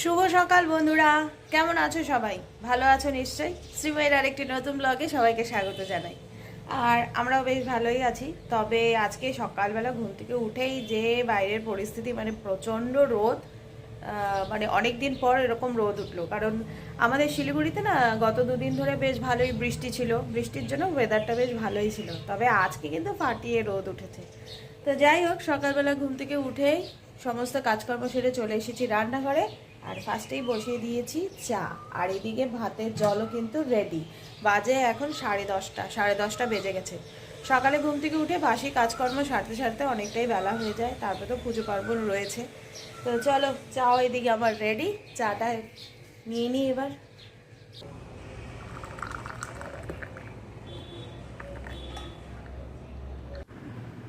শুভ সকাল বন্ধুরা। কেমন আছো সবাই? ভালো আছো নিশ্চয়ই? শ্রীময়ের আরেকটি নতুন ব্লগে সবাইকে স্বাগত জানাই। আর আমরাও বেশ ভালোই আছি। তবে আজকে সকালবেলা ঘুম থেকে উঠেই যে বাইরের পরিস্থিতি মানে প্রচণ্ড রোদ মানে অনেক দিন পর এরকম রোদ উঠল। কারণ আমাদের শিলিগুড়িতে না গত দুদিন ধরে বেশ ভালোই বৃষ্টি ছিল। বৃষ্টির জন্য ওয়েদারটা বেশ ভালোই ছিল। তবে আজকে কিন্তু ফাটিয়ে রোদ উঠেছে। তো যাই হোক, সকালবেলা ঘুম থেকে উঠেই সমস্ত কাজকর্ম সেরে চলে এসেছি রান্নাঘরে। আর ফার্স্টেই বসিয়ে দিয়েছি চা। আর এদিকে ভাতের জলও কিন্তু রেডি বাজে এখন সাড়ে দশটা সাড়ে দশটা বেজে গেছে। সকালে ঘুম থেকে উঠে বাসি কাজকর্ম সারতে সারতে অনেকটাই বেলা হয়ে যায়, তারপর তো পুজো পার্বণ রয়েছে। তো চলো, চাও এদিকে আবার রেডি চাটা নিয়ে নিই এবার।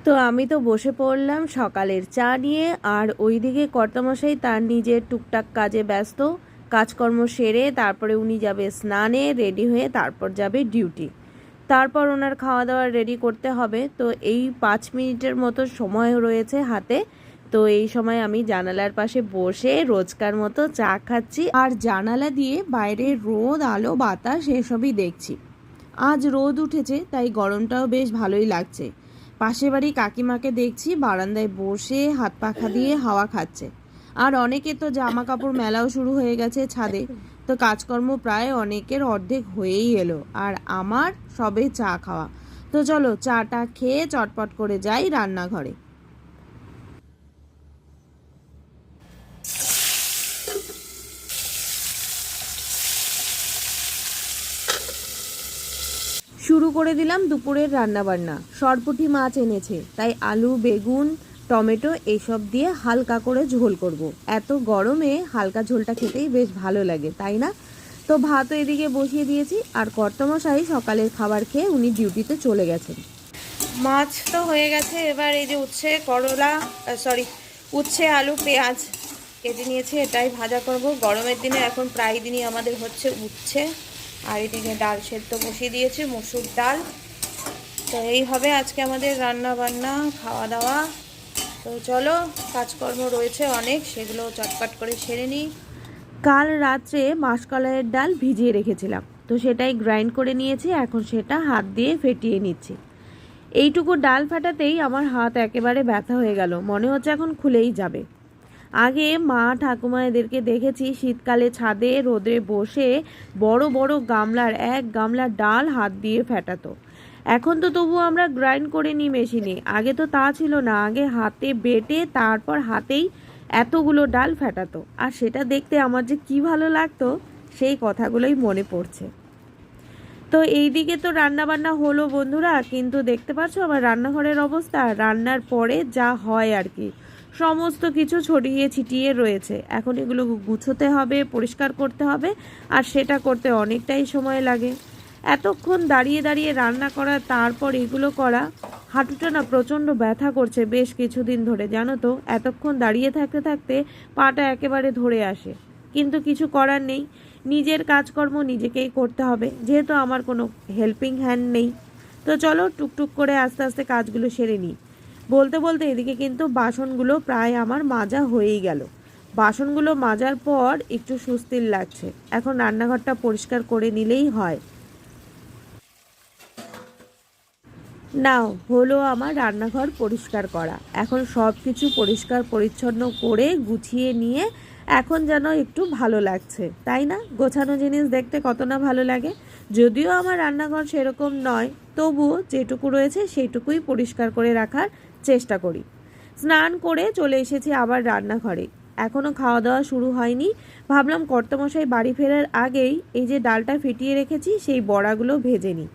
তো আমি তো বসে পড়লাম সকালের চা নিয়ে, আর ওইদিকে কর্তামশাই তার নিজের টুকটাক কাজে ব্যস্ত। কাজকর্ম সেরে তারপরে উনি যাবে স্নানে, রেডি হয়ে তারপর যাবে ডিউটি। তারপর ওনার খাওয়া দাওয়া রেডি করতে হবে। তো এই পাঁচ মিনিটের মতো সময় রয়েছে হাতে। তো এই সময় আমি জানালার পাশে বসে রোজকার মতো চা খাচ্ছি। আর জানালা দিয়ে বাইরে রোদ, আলো, বাতাস, এসবই দেখছি। আজ রোদ উঠেছে, তাই গরমটাও বেশ ভালোই লাগছে। পাশের বাড়ি কাকিমাকে দেখছি, বারান্দায় বসে হাত পাখা দিয়ে হাওয়া খাচ্ছে। আর অনেকে তো জামা কাপড় মেলাও শুরু হয়ে গেছে ছাদে। তো কাজকর্ম প্রায় অনেকের অর্ধেক হয়েই এলো। আর আমার সবে চা খাওয়া। তো চলো চাটা খেয়ে চটপট করে যাই রান্নাঘরে। শুরু করে দিলাম দুপুরের রান্নাবান্না। সরপুটি মাছ এনেছে, তাই আলু, বেগুন, টমেটো এইসব দিয়ে হালকা করে ঝোল করব। এত গরমে হালকা ঝোলটা খেতেই বেশ ভালো লাগে, তাই না? তো ভাতও এদিকে বসিয়ে দিয়েছি, আর কর্তমশাই সকালের খাবার খেয়ে উনি ডিউটিতে চলে গেছেন। মাছ তো হয়ে গেছে, এবার এই যে উচ্ছে, করলা সরি উচ্ছে, আলু, পেঁয়াজ কেটে নিয়েছি, এটাই ভাজা করব। গরমের দিনে এখন প্রায় দিনই আমাদের হচ্ছে উচ্ছে। আর এদিকে ডাল সেদ্ধ বসিয়ে দিয়েছি, মুসুর ডাল। তো এই হবে আজকে আমাদের রান্না বান্না খাওয়া দাওয়া তো চলো, কাজকর্ম রয়েছে অনেক, সেগুলো চটপট করে সেরে নিই। কাল রাত্রে মাসকলাইয়ের ডাল ভিজিয়ে রেখেছিলাম। তো সেটাই গ্রাইন্ড করে নিয়েছি, এখন সেটা হাত দিয়ে ফেটিয়ে নিচ্ছি। এইটুকু ডাল ফাটাতেই আমার হাত একেবারে ব্যথা হয়ে গেল, মনে হচ্ছে এখন খুলেই যাবে। আগে মা ঠাকুমা এদেরকে দেখেছি শীতকালে ছাদে রোদে বসে বড় বড় গামলার এক গামলার ডাল হাত দিয়ে ফেটাতো। এখন তো তবু আমরা গ্রাইন্ড করে নিই মেশিনে। আগে তো তা ছিল না, আগে হাতে বেটে তারপর হাতেই এতগুলো ডাল ফেটাতো। আর সেটা দেখতে আমার যে কি ভালো লাগতো, সেই কথাগুলোই মনে পড়ছে। তো এই দিকে তো রান্না বান্না হলো বন্ধুরা, কিন্তু দেখতে পাচ্ছ আমার রান্নাঘরের অবস্থা? রান্নার পরে যা হয় আর কি। সমস্ত কিছু ছড়িয়ে ছিটিয়ে রয়েছে। এখন এগুলো গুছোতে হবে, পরিষ্কার করতে হবে, আর সেটা করতে অনেকটাই সময় লাগে। এতক্ষণ দাঁড়িয়ে দাঁড়িয়ে রান্না করা, তারপর এগুলো করা, হাঁটুটা না প্রচণ্ড ব্যথা করছে বেশ কিছুদিন ধরে, জানো তো? এতক্ষণ দাঁড়িয়ে থাকতে থাকতে পাটা একেবারে ধরে আসে। কিন্তু কিছু করার নেই। নিজের কাজকর্ম নিজেকেই করতে হবে। যেহেতু আমার কোনো হেল্পিং হ্যান্ড নেই। তো চলো টুকটুক করে আস্তে আস্তে কাজগুলো সেরে নিই। বলতে বলতে এদিকে কিন্তু বাসনগুলো প্রায় আমার মাজা হয়েই গেল। বাসনগুলো মাজার পর একটু সুস্থির লাগছে। এখন রান্নাঘরটা পরিষ্কার করে নিলেই হয়। নাও, হলো আমার রান্নাঘর পরিষ্কার করা। এখন সব কিছু পরিষ্কার পরিচ্ছন্ন করে গুছিয়ে নিয়ে এখন যেন একটু ভালো লাগছে। তাই না? গোছানো জিনিস দেখতে কত না ভালো লাগে। যদিও আমার রান্নাঘর সেরকম নয়, তবুও যেটুকু রয়েছে সেইটুকুই পরিষ্কার করে রাখার চেষ্টা করি। স্নান করে চলে এসেছি আবার রান্নাঘরে। এখনও খাওয়া দাওয়া শুরু হয়নি। ভাবলাম কর্তমশাই বাড়ি ফেরার আগেই এই যে ডালটা ফিটিয়ে রেখেছি, সেই বড়াগুলো ভেজে নিই।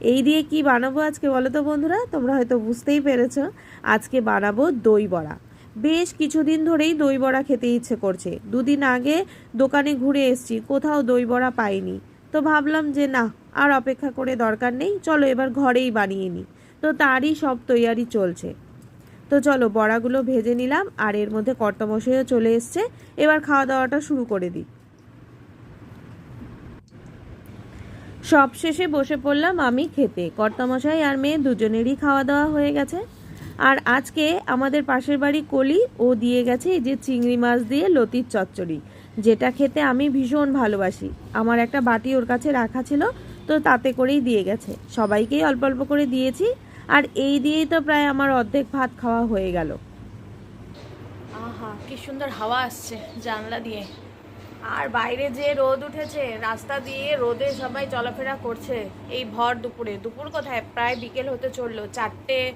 এই দিয়ে কি বানাবো আজকে বলো তো বন্ধুরা? তোমরা হয়তো বুঝতেই পেরেছ। আজকে বানাবো দই বড়া। বেশ কিছুদিন ধরেই দই বড়া খেতে ইচ্ছে করছে। দুদিন আগে দোকানে ঘুরে এসছি, কোথাও দই বড়া পাইনি। তো ভাবলাম যে না, আর অপেক্ষা করে দরকার নেই, চলো এবার ঘরেই বানিয়ে নিই। তো তারই সব তৈয়ারি চলছে। তো চলো বড়াগুলো ভেজে নিলাম, আর এর মধ্যে কর্তমশাইও চলে এসছে, এবার খাওয়া দাওয়াটা শুরু করে দিই। সব শেষে বসে পড়লাম আমি খেতে। কর্তামশাই আর মেয়ে দুজনেরই খাওয়া দাওয়া হয়ে গেছে। আর আজকে আমাদের পাশের বাড়ি কলি, ও দিয়ে গেছে এই যে চিংড়ি মাছ দিয়ে লতির চচ্চড়ি। যেটা খেতে আমি ভীষণ ভালোবাসি। আমার একটা বাটি ওর কাছে রাখা ছিল, তো তাতে করেই দিয়ে গেছে। সবাইকেই অল্প অল্প করে দিয়েছি, আর এই দিয়েই তো প্রায় আমার অর্ধেক ভাত খাওয়া হয়ে গেল। আহা, কি সুন্দর হাওয়া আসছে জানলা দিয়ে। আর বাইরে যে রোদ উঠেছে, রাস্তা দিয়ে রোদে সবাই চলাফেরা করছে। এই ভর দুপুরে। দুপুর কোথায়? প্রায় বিকেল হতে চলল, চারটে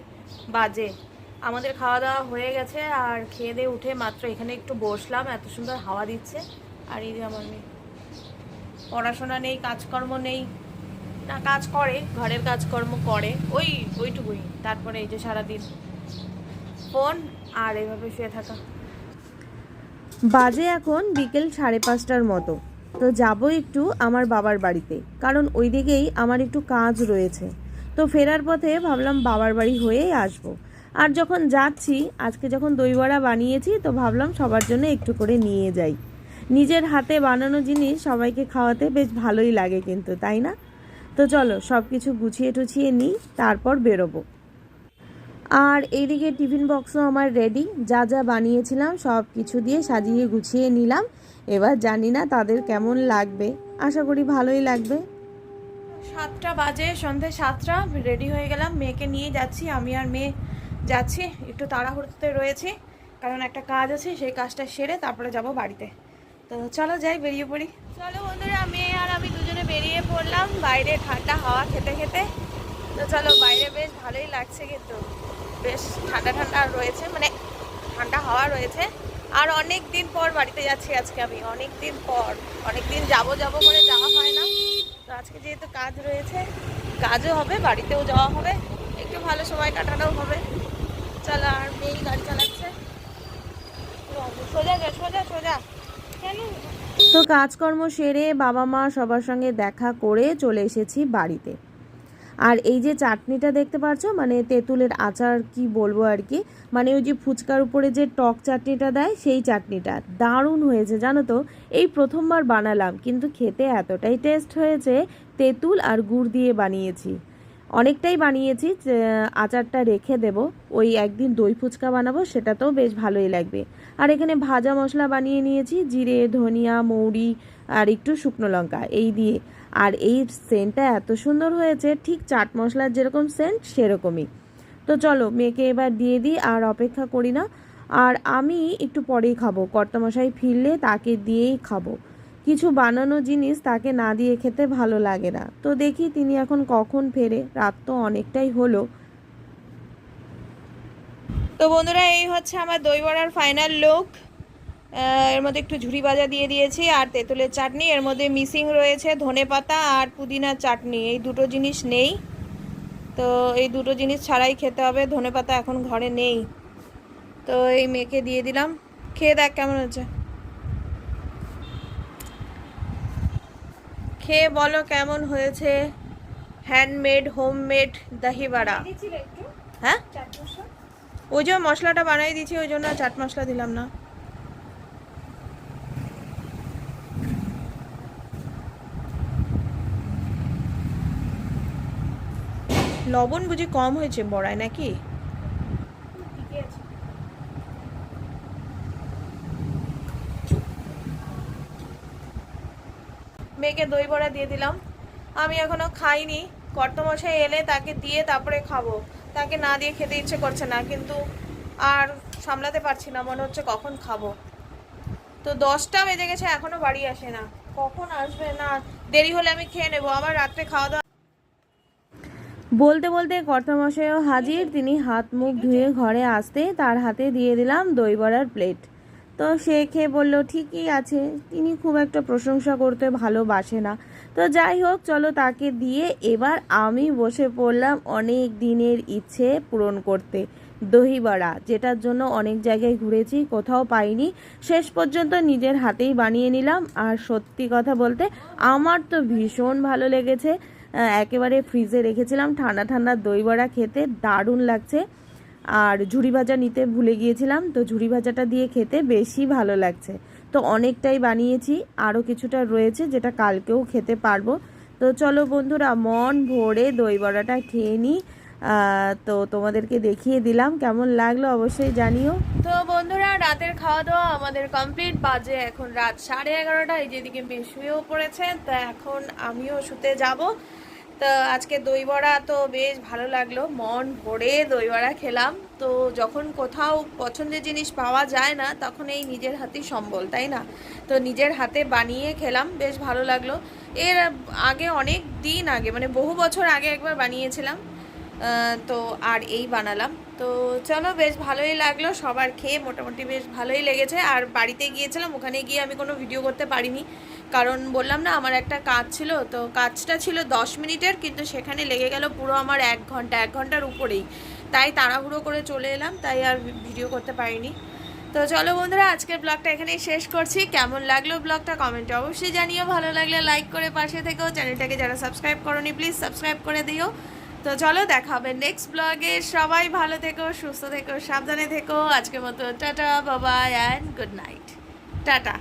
বাজে। আমাদের খাওয়া দাওয়া হয়ে গেছে আর খেয়ে দিয়ে উঠে মাত্র এখানে একটু বসলাম, এত সুন্দর হাওয়া দিচ্ছে। আর এই যে আমার মেয়ে। পড়াশোনা নেই, কাজকর্ম নেই। না, কাজ করে, ঘরের কাজকর্ম করে। ওই, ওইটুকুই। তারপরে এই যে সারাদিন ফোন আর এইভাবে শুয়ে থাকা। বাজে এখন বিকেল সাড়ে পাঁচটার মতো। তো যাব একটু আমার বাবার বাড়িতে। কারণ ওই দিকেই আমার একটু কাজ রয়েছে। তো ফেরার পথে ভাবলাম বাবার বাড়ি হয়েই আসব। আর যখন যাচ্ছি, আজকে যখন দইবড়া বানিয়েছি, তো ভাবলাম সবার জন্য একটু করে নিয়ে যাই। নিজের হাতে বানানো জিনিস সবাইকে খাওয়াতে বেশ ভালোই লাগে কিন্তু, তাই না? তো চলো সব কিছু গুছিয়ে টুছিয়ে নিই, তারপর বেরোবো। আর এইদিকে টিফিন বক্সও আমার রেডি। যা যা বানিয়েছিলাম সব কিছু দিয়ে সাজিয়ে গুছিয়ে নিলাম। এবার জানি না তাদের কেমন লাগবে। আশা করি ভালোই লাগবে। সাতটা বাজে, সন্ধে সাতটা, রেডি হয়ে গেলাম। মেয়েকে নিয়ে যাচ্ছি, আমি আর মেয়ে যাচ্ছি, একটু তাড়াহুড়োতে রয়েছি, কারণ একটা কাজ আছে, সেই কাজটা সেরে তারপরে যাব বাড়িতে। তো চলো যাই, বেরিয়ে পড়ি। চলো বন্ধুরা মেয়ে আর আমি দুজনে বেরিয়ে পড়লাম, বাইরে ঠান্ডা হাওয়া খেতে খেতে। তো চলো, বাইরে বেশ ভালোই লাগছে কিন্তু। বেশ ঠান্ডা ঠান্ডা রয়েছে মানে ঠান্ডা হাওয়া রয়েছে। আর অনেক দিন পর বাড়িতে যাচ্ছি আজকে আমি, অনেক দিন পর। অনেক দিন যাব যাব করে যাওয়া হয় না। তো আজকে যেহেতু কাজ রয়েছে, কাজও হবে, বাড়িতেও যাওয়া হবে। একটু ভালো সময় কাটানোও হবে। গাড়ি চালাচ্ছে সোজা সোজা সোজা। কেন? তো কাজকর্ম সেরে বাবা মা সবার সঙ্গে দেখা করে চলে এসেছি বাড়িতে। আর এই যে চাটনিটা দেখতে পাচ্ছ মানে তেঁতুলের আচার কি বলব আর কি মানে ওই যে ফুচকার উপরে যে টক চাটনিটা দেয়, সেই চাটনিটা। দারুণ হয়েছে, জানো তো? এই প্রথমবার বানালাম, কিন্তু খেতে এতটাই টেস্ট হয়েছে, তেঁতুল আর গুড় দিয়ে বানিয়েছি। অনেকটাই বানিয়েছি আচারটা রেখে দেব। ওই একদিন দই ফুচকা বানাবো, সেটাতেও বেশ ভালোই লাগবে। আর এখানে ভাজা মশলা বানিয়ে নিয়েছি, জিরে, ধনিয়া, মৌরি আর একটু শুকনো লঙ্কা, এই দিয়ে। আর এই সেন্টটা এত সুন্দর হয়েছে, ঠিক চাট মশলার যেরকম সেন্ট, সেরকমই। তো চলো, মেয়েকে এবার দিয়ে দিই, আর অপেক্ষা করি না। আর আমি একটু পরেই খাব, কর্তামশাই ফিরলে তাকে দিয়েই খাব। কিছু বানানো জিনিস তাকে না দিয়ে খেতে ভালো লাগে না। তো দেখি তিনি এখন কখন ফেরে, রাত তো অনেকটাই হলো। তো বন্ধুরা, এই হচ্ছে আমার দই বড়ার ফাইনাল লুক এর মধ্যে একটু ঝুরি ভাজা দিয়ে দিয়েছি আর তেঁতুলের চাটনি। এর মধ্যে মিসিং রয়েছে ধনে পাতা আর পুদিনার চাটনি। এই দুটো জিনিস নেই। তো এই দুটো জিনিস ছাড়াই খেতে হবে। ধনে পাতা এখন ঘরে নেই। তো এই মেয়েকে দিয়ে দিলাম। খেয়ে দেখ কেমন হচ্ছে খেয়ে বলো কেমন হয়েছে? হ্যান্ডমেড হোমমেড দহি বড়া হ্যাঁ? ওই যে মশলাটা বানাই দিয়েছি ওই জন্য চাট মশলা দিলাম না। লবণ বুঝি কম হয়েছে বড়ায় নাকি? মেয়েকে দই বড়া দিয়ে দিলাম। আমি এখনও খাইনি। কর্তমশাই এলে তাকে দিয়ে তারপরে খাব। তাকে না দিয়ে খেতে ইচ্ছে করছে না, কিন্তু আর সামলাতে পারছি না। মনে হচ্ছে কখন খাব। তো দশটা বেজে গেছে, এখনও বাড়ি আসে না। কখন আসবে না? দেরি হলে আমি খেয়ে নেব। আবার রাত্রে খাওয়া দাওয়া বলতে বলতে কর্তামশাইও হাজির। তিনি হাত মুখ ধুয়ে ঘরে আসতে তার হাতে দিয়ে দিলাম দই বড়ার প্লেট তো সে খেয়ে বলল, ঠিকই আছে, তিনি খুব একটা প্রশংসা করতে ভালোবাসে না। তো যাই হোক, চলো তাকে দিয়ে এবার আমি বসে পড়লাম অনেক দিনের ইচ্ছে পূরণ করতে। দহি বড়া যেটার জন্য অনেক জায়গায় ঘুরেছি, কোথাও পাইনি, শেষ পর্যন্ত নিজের হাতেই বানিয়ে নিলাম। আর সত্যি কথা বলতে, আমার তো ভীষণ ভালো লেগেছে। একেবারে ফ্রিজে রেখেছিলাম, ঠান্ডা ঠান্ডা দই বড়া খেতে, দারুণ লাগছে। আর ঝুড়ি ভাজা নিতে ভুলে গিয়েছিলাম, তো ঝুড়ি ভাজাটা দিয়ে খেতে বেশি ভালো লাগছে। তো অনেকটাই বানিয়েছি, আরও কিছুটা রয়েছে যেটা কালকেও খেতে পারব। তো চলো বন্ধুরা, মন ভরে দই বড়াটা খেয়ে নিই। তো তোমাদেরকে দেখিয়ে দিলাম, কেমন লাগল অবশ্যই জানিও। তো বন্ধুরা, রাতের খাওয়া দাওয়া আমাদের কমপ্লিট। বাজে এখন রাত সাড়ে এগারোটা, এই যেদিকে শুয়েও পড়েছে, তা এখন আমিও শুতে যাব। তো আজকে দই বড়া তো বেশ ভালো লাগল। মন ভরে দই বড়া খেলাম। তো যখন কোথাও পছন্দের জিনিস পাওয়া যায় না, তখন এই নিজের হাতেই সম্বল, তাই না? তো নিজের হাতে বানিয়ে খেলাম, বেশ ভালো লাগল। এর আগে অনেক দিন আগে মানে বহু বছর আগে একবার বানিয়েছিলাম। তো আর এই বানালাম। তো চলো, বেশ ভালোই লাগল। সবার খেয়ে মোটামুটি বেশ ভালোই লেগেছে। আর বাড়িতে গিয়েছিলাম, ওখানে গিয়ে আমি কোনো ভিডিও করতে পারিনি। কারণ বললাম না, আমার একটা কাজ ছিল। তো কাজটা ছিল দশ মিনিটের, কিন্তু সেখানে লেগে গেল পুরো আমার এক ঘণ্টা, এক ঘণ্টার উপরেই। তাই তাড়াহুড়ো করে চলে এলাম, তাই আর ভিডিও করতে পারিনি। তো চলো বন্ধুরা, আজকের ব্লগটা এখানেই শেষ করছি। কেমন লাগল ব্লগটা কমেন্টে অবশ্যই জানিও। ভালো লাগলে লাইক করে পাশে থেকেও চ্যানেলটাকে যারা সাবস্ক্রাইব করনি, প্লিজ সাবস্ক্রাইব করে দিও। তো চলো দেখা হবে নেক্সট ব্লগে সবাই ভালো থেকো, সুস্থ থেকো, সাবধানে থেকো। আজকের মতো টাটা বাবা অ্যান্ড গুড নাইট টাটা।